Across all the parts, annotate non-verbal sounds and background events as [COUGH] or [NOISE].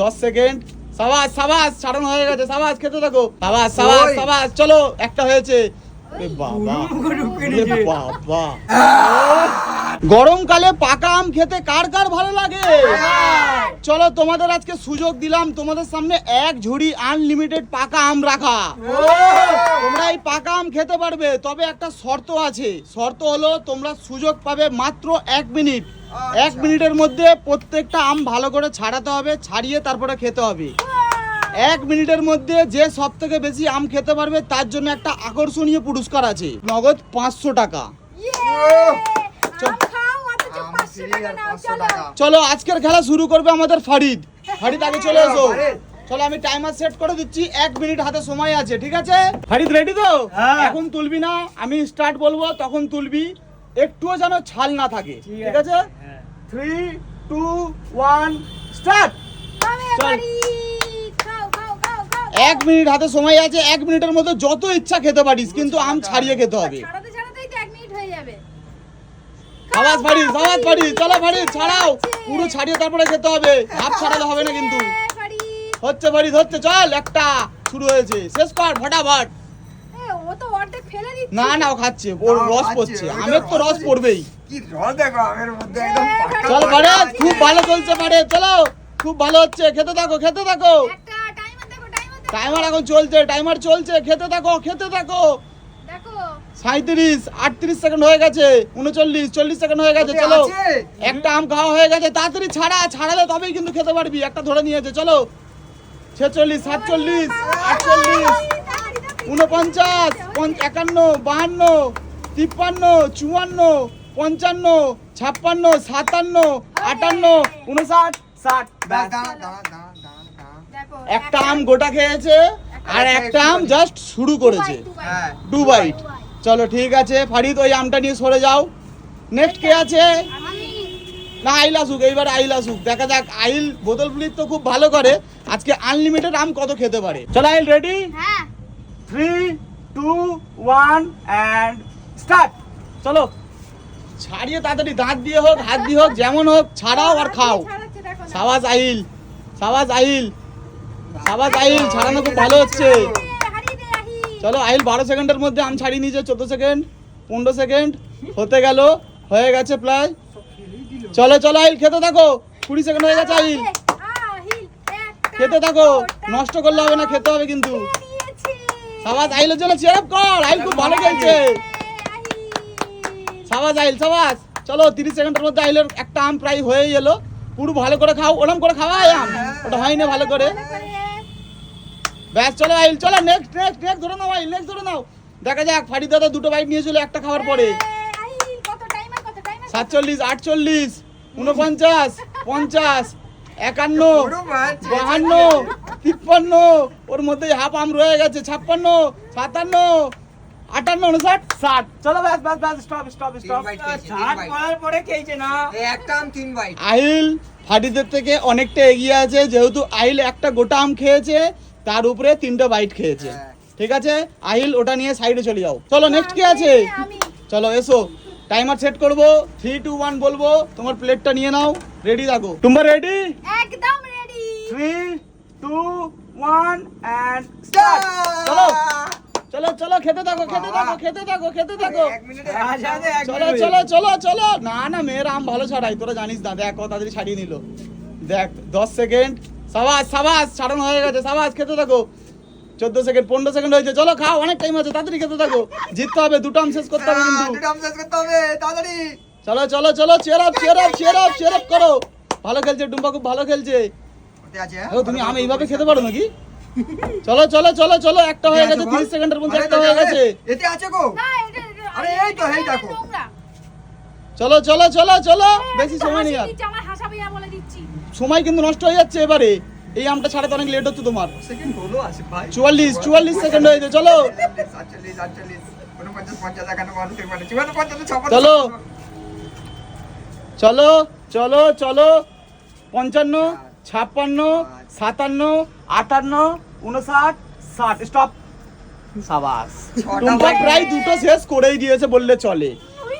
দশ সেকেন্ড। সাবাস সাবাস ছাড়ানো হয়ে গেছে। সাবাস খেতে থাকো। সাবাস সাবাস। সাবাস চলো একটা হয়েছে। বাবা। বাবা। গরমকালে পাকা আম খেতে কার কার ভালো লাগে? চলো তোমাদের আজকে সুযোগ দিলাম, তোমাদের সামনে এক ঝুড়ি আনলিমিটেড পাকা আম রাখা। তোমরা এই পাকা আম খেতে পারবে, তবে একটা শর্ত আছে। শর্ত হলো তোমরা সুযোগ পাবে মাত্র এক মিনিট। এক মিনিটের মধ্যে প্রত্যেকটা আম ভালো করে ছাড়াতে হবে, ছাড়িয়ে তারপরে খেতে হবে। এক মিনিটের মধ্যে যে সব থেকে বেশি আম খেতে পারবে, তার জন্য একটা আকর্ষণীয় পুরস্কার আছে, নগদ পাঁচশো টাকা চল। আম ফ্রি আর 500 টাকা। চলো। আজকের খেলা শুরু করবে আমাদের ফারিদ। ফারিদ আগে চলে এসো। চলো আমি টাইমার সেট করে দিচ্ছি। এক মিনিট হাতে সময় আছে ঠিক আছে? ফারিদ রেডি তো? হ্যাঁ। এখন তুলবি না আমি স্টার্ট বলব তখন তুলবি। একটুও যেন ছাল না থাকে ঠিক আছে? হ্যাঁ। থ্রি টু ওয়ান স্টার্ট এক মিনিট হাতে সময় আছে এক মিনিটের মধ্যে যত ইচ্ছা খেতে পারিস কিন্তু আম ছাড়িয়ে খেতে হবে ছাড়াতে ছাড়াতেই তো এক মিনিট হয়ে যাবে আওয়াজ ফারিদ আওয়াজ ফারিদ চলো ফারিদ ছাড়াও। পুরো ছাড়িয়ে তারপরে খেতে হবে। হাফ ছাড়ালে হবে না কিন্তু। হচ্ছে ফারিদ হচ্ছে চল একটা শুরু হয়েছে। শেষ কর ফটাফট। এ, ও তো অর্ধেক ফেলে দিচ্ছে। না না ও খাচ্ছে ওর রস পড়ছে। আমের তো রস পড়বেই। কি রস দেখো আমের মধ্যে একদম চল পাকা খুব ভালো চলছে ফারিদ চলো খুব ভালো হচ্ছে। খেতে থাকো খেতে থাকো। একটা টাইমার দেখো টাইমার টাইমার এখন চলছে টাইমার চলছে। খেতে থাকো খেতে থাকো। দেখো সাঁত্রিশ আটত্রিশ সেকেন্ড হয়ে গেছে উনচল্লিশ চল্লিশ সেকেন্ড হয়ে গেছে চলো। একটা আম খাওয়া হয়ে গেছে তাড়াতাড়ি ছাড়া ছাড়ালে তবেই কিন্তু খেতে পারবি। একটা ধরে নিয়েছে চলো। ছেচল্লিশ সাতচল্লিশ আটচল্লিশ উনপঞ্চাশ একান্ন বাহান্ন তিপ্পান্ন চুয়ান্ন পঞ্চান্ন ছাপ্পান্ন সাতান্ন আটান্ন উনষাট ষাট একটা আম গোটা খেয়েছে আর একটা আম জাস্ট শুরু করেছে। টু বাইট চলো ঠিক আছে ফারিদ ওই আমটা নিয়ে সরে যাও। নেক্সট কে আছে? না আইল আসুক এইবার আইল আসুক। দেখা যাক আইল বোতল ফ্লিপ তো খুব ভালো করে। আজকে আনলিমিটেড আম কত খেতে পারে? চলো আইল রেডি হ্যাঁ। Three two one and start চলো। ছাড়িয়ে তাড়াতাড়ি দাঁত দিয়ে হোক হাত দিয়ে হোক যেমন হোক ছাড়াও আর খাও। সাবাস আহিল সাবাস আইল সাবাস আহিল ছাড়ানো খুব ভালো হচ্ছে। চলো আহিল, বারো সেকেন্ডের মধ্যে আম ছাড়িয়ে নিয়েছে চোদ্দ সেকেন্ড, পনেরো সেকেন্ড, হতে গেল, হয়ে গেছে প্রায় চলো চলো আহিল, খেতে থাকো, কুড়ি সেকেন্ড হয়ে গেছে একটা খেতে থাকো, নষ্ট করলে হবে না, খেতে হবে কিন্তু। সাবাস, আহিলের জন্য চেয়ার কর, আহিল খুব ভালো খেলছে। সাবাস, আহিল, সাবাস চলো, তিরিশ সেকেন্ডের মধ্যে আহিলের একটা আম প্রায় হয়ে এলো পুরো ভালো করে খাও, ওরম করে খাওয়া আম ওটা হয়নি ভালো করে। ব্যাস চলো আহিল চলো নেক্সট নেক্সট নেক্সট ধরে নাও আহিল নেক্সট ধরে নাও। দেখা যাক ফাড়ি দাদা দুটো বাইক নিয়ে নিয়েছিল একটা খাওয়ার পরে। এ, আহিল, কত টাইমার কত টাইমার সাতচল্লিশ আটচল্লিশ উনপঞ্চাশ পঞ্চাশ একান্ন বাহান্ন তিপ্পান্ন ওর মধ্যে হাফ আম রয়ে গেছে ছাপ্পান্ন সাতান্ন আটান্ন উনষাট ষাট। চলো ব্যাস ব্যাস ব্যাস স্টপ স্টপ স্টপ ষাট। পড়ার পরে খেয়েছে না। একটা আম তিন বাইট আহিল ফাটিদের থেকে অনেকটা এগিয়ে আছে যেহেতু আহিল একটা গোটা আম খেয়েছে তার উপরে তিনটে বাইট খেয়েছে। হ্যাঁ। ঠিক আছে? আহিল ওটা নিয়ে সাইডে চলে যাও। চলো নেক্সট কে আছে? চলো এসো। টাইমার সেট করব। থ্রি টু ওয়ান বলব। তোমার প্লেটটা নিয়ে নাও। রেডি থাকো। তোমরা রেডি একদম ready three two one and start চলো। চলো চলো খেতে থাকো খেতে থাকো খেতে থাকো খেতে থাকো। চলো চলো চলো চলো। না না মেয়ের আম ভালো ছাড়াই। তোরা জানিস না দেখ কত তাড়াতাড়ি ছাড়িয়ে নিল। দেখ দশ সেকেন্ড সাবাস সাবাস ছাড়ানো হয়ে গেছে সাবাস খেতে থাকো। চোদ্দ সেকেন্ড পনেরো সেকেন্ড হয়েছে। চলো খাও অনেক টাইম আছে তাড়াতাড়ি খেতে থাকো। জিততে হবে দুটো আম শেষ করতে হবে কিন্তু। দুটো আম শেষ করতে হবে তাড়াতাড়ি। চলো চলো চলো cheer up cheer up cheer up cheer up করো। ভালো খেলছে ডুম্বা খুব ভালো খেলছে। হ্যাঁ? তুমি আম এইভাবে খেতে পারো নাকি? চলো চলো চলো চলো একটা হয়ে গেছে তিরিশ সেকেন্ডের মধ্যে একটা হয়ে গেছে। এতে আছে গো। না এটা এটা- আরে এই তো, এই দেখো। চলো চলো চলো চলো বেশি সময় নেই আর। বলে দিচ্ছি। সময় কিন্তু নষ্ট হয়ে যাচ্ছে এবারে। এই আমটা ছাড়াতে অনেক লেট হচ্ছে তোমার। সেকেন্ড হলো আসে ভাই। চুয়াল্লিশ চুয়াল্লিশ সেকেন্ড হয়েছে চলো। চলো। চলো চলো চলো। পঞ্চান্ন ছাপ্পান্ন সাতান্ন আটান্ন উনষাট ষাট। স্টপ সাবাস। টুম্পা প্রায় দুটো শেষ করেই দিয়েছে বললে চলে।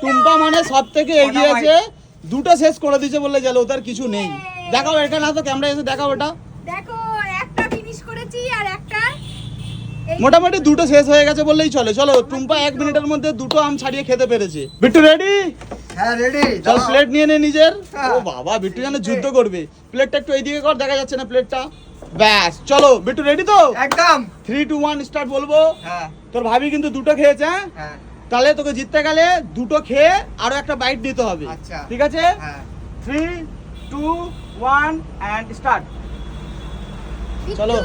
টুম্পা মানে সব থেকে এগিয়ে আছে দুটো শেষ করে দিয়েছে বললে চলে ওটার কিছু নেই। দেখাও এখানে আসো ক্যামেরা এসে দেখাও ওটা। দেখো একটা ফিনিশ করেছি আর একটা মোটামুটি দুটো শেষ হয়ে গেছে বললেই চলে। চলো টুম্পা এক মিনিটের মধ্যে দুটো আম ছাড়িয়ে খেতে পেরেছে। বিট্টু রেডি হ্যাঁ রেডি চল প্লেট নিয়ে নে নিজের। হ্যাঁ। ও বাবা বিট্টু যেন যুদ্ধ করবে। প্লেটটা একটু এইদিকে কর দেখা যাচ্ছে না প্লেটটা ব্যাস চলো বিট্টু রেডি তো? একদম। থ্রি টু ওয়ান স্টার্ট বলব। হ্যাঁ। তোর ভাবি কিন্তু দুটো খেয়েছে হ্যাঁ? হ্যাঁ। তাহলে তোকে জিততে গেলে দুটো খেয়ে আরও একটা বাইট দিতে হবে। আচ্ছা। ঠিক আছে? Three two one and start চলো।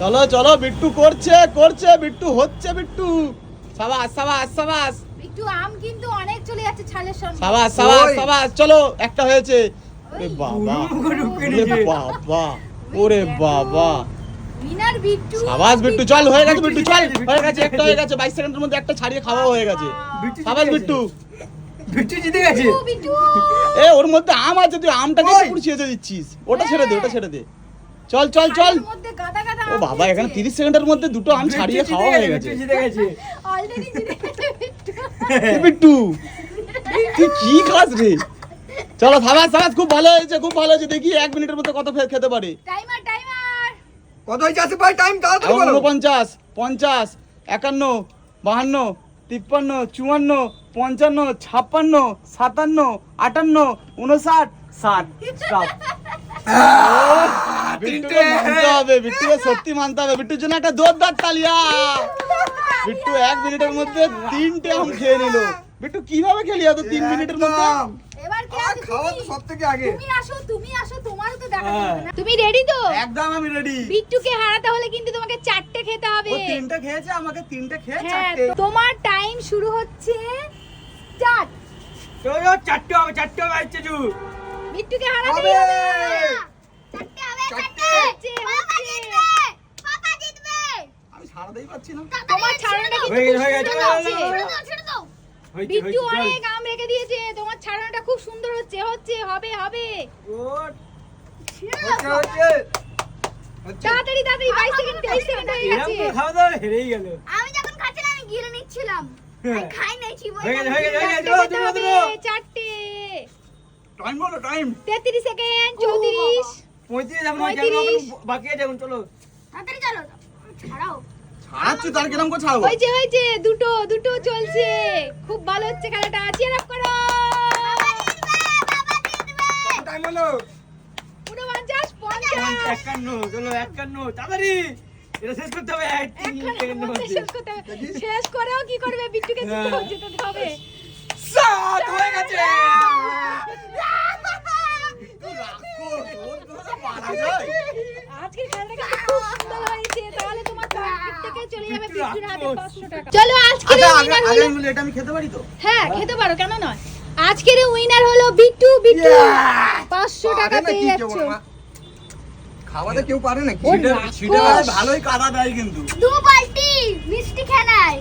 চলো চলো বিট্টু করছে করছে বিট্টু হচ্ছে বিট্টু। সাবাস সাবাস সাবাস। বিট্টু আম কিন্তু অনেক চলে যাচ্ছে ছালের সঙ্গে। সাবাস সাবাস সাবাস। চলো একটা হয়েছে। ওরে বাবা। ওরে বাবা। ওরে বাবা। উইনার বিট্টু। সাবাস বিট্টু চল হয়ে গেছে বিট্টু চল। হয়ে গেছে একটা হয়ে গেছে। বাইশ সেকেন্ডের মধ্যে একটা ছাড়িয়ে খাওয়া হয়ে গেছে। সাবাস বিট্টু। বিট্টু জিতে গেছে। এ ওর মধ্যে আম আছে তুই আমটাকে। পুরো ছেড়ে দিচ্ছিস। ওটা ছেড়ে দে ওটা ছেড়ে দে। চল চল চল। ও বাবা এখানে তিরিশ সেকেন্ডের মধ্যে দুটো আম ছাড়িয়ে খাওয়া হয়ে গেছে, গেছে। বিট্টু জিতে গেছে। অলরেডি জিতে গেছে বিট্টু। তুই কি খাস রে? চলো সাবাস সাবাস খুব ভালো হয়েছে খুব ভালো হয়েছে। দেখি এক মিনিটের মধ্যে কত খেতে পারে। টাইমার কত হয়েছে আসে ভাই? টাইম তাড়াতাড়ি বলো। উনপঞ্চাশ পঞ্চাশ একান্ন বাহান্ন তিপ্পান্ন চুয়ান্ন পঞ্চান্ন ছাপ্পান্ন সাতান্ন আটান্ন উনষাট ষাট। স্টপ। বিট্টুকে মানতে হবে বিট্টুকে সত্যি মানতে হবে। বিট্টুর জন্য একটা জোরদার তালিয়া। বিট্টু এক মিনিটের মধ্যে তিনটে আম খেয়ে নিল। বিট্টু কীভাবে খেলি এত তিন মিনিটের মধ্যে? একদম। এবার কে আর আছে খাওয়া তো সব থেকে আগে তুমি আসো তুমি আসো তোমারও তো দেখা হ্যাঁ। যাবে না তুমি রেডি তো একদম আমি রেডি বিট্টুকে হারাতে হলে কিন্তু তোমাকে চারটে খেতে হবে ও তিনটে খেয়েছে আমাকে তিনটে খেয়ে হ্যাঁ চারটে তোমার টাইম শুরু হচ্ছে চার চলো চারটে হবে চারটে হবে আসছে জু বিট্টুকে হারাতে হবে। হবে চারটে হবে চারটে। হচ্ছে, হচ্ছে। পাপা জিতবে আমি সারাতেই পাচ্ছি না তোমার ছাড়ানোটা কিন্তু হয়ে গেছে, হয়ে গেছে, হচ্ছে। চলো, হয়েছে, বিট্টু অনেক রেখে দিয়েছে তোমার ছাড়ানোটা খুব সুন্দর হচ্ছে হচ্ছে হবে হবে। তাড়াতাড়ি তাড়াতাড়ি বাইশ সেকেন্ড তেইশ সেকেন্ড হয়ে গেছে। করে খাওয়া দাওয়া হেরেই গেল। আমি যখন খাচ্ছিলাম আমি গিলে নিচ্ছিলাম। খাই নাই চিবই হয়ে গেছে, হয়ে গেছে, গেছে, চারটে ধরো, খেতে ধরো, হবে, ধরো। চারটে টাইম বলো টাইম। তেত্রিশ সেকেন্ড চৌত্রিশ। পঁয়ত্রিশ এখন পঁয়ত্রিশ। এখন বাকি আছে এখন চলো। তাড়াতাড়ি চলো ছাড়াও। ছাড়াচ্ছি তার কিরম করে ছাড়বো? হয়েছে হয়েছে দুটো দুটো চলছে। খুব ভালো হচ্ছে খেলাটা। চিয়ার আপ করো। টাইম হলো উনপঞ্চাশ পঞ্চাশ। একান্ন চলো একান্ন তাড়াতাড়ি। এটা শেষ করতে হবে শেষ করতে হবে। শেষ করেও কি করবে? বিট্টুকে জিততে হ্যাঁ। হবে। সাত হয়ে গেছে। [LAUGHS] চলে যাবে বিট্টু বিট্টুর হাতে রাক্ষস। 500 টাকা। চলো আজকের আচ্ছা উইনার তো? হ্যাঁ খেতে পারো কেন নয়? আজকের উইনার হলো বিট্টু বিট্টু। 500 টাকা পেয়ে যাচ্ছো। খাওয়াতে কেউ পারে রাক্ষস। ভালোই কাদা দেয় কিন্তু। দু বালতি মিষ্টি খেলায়।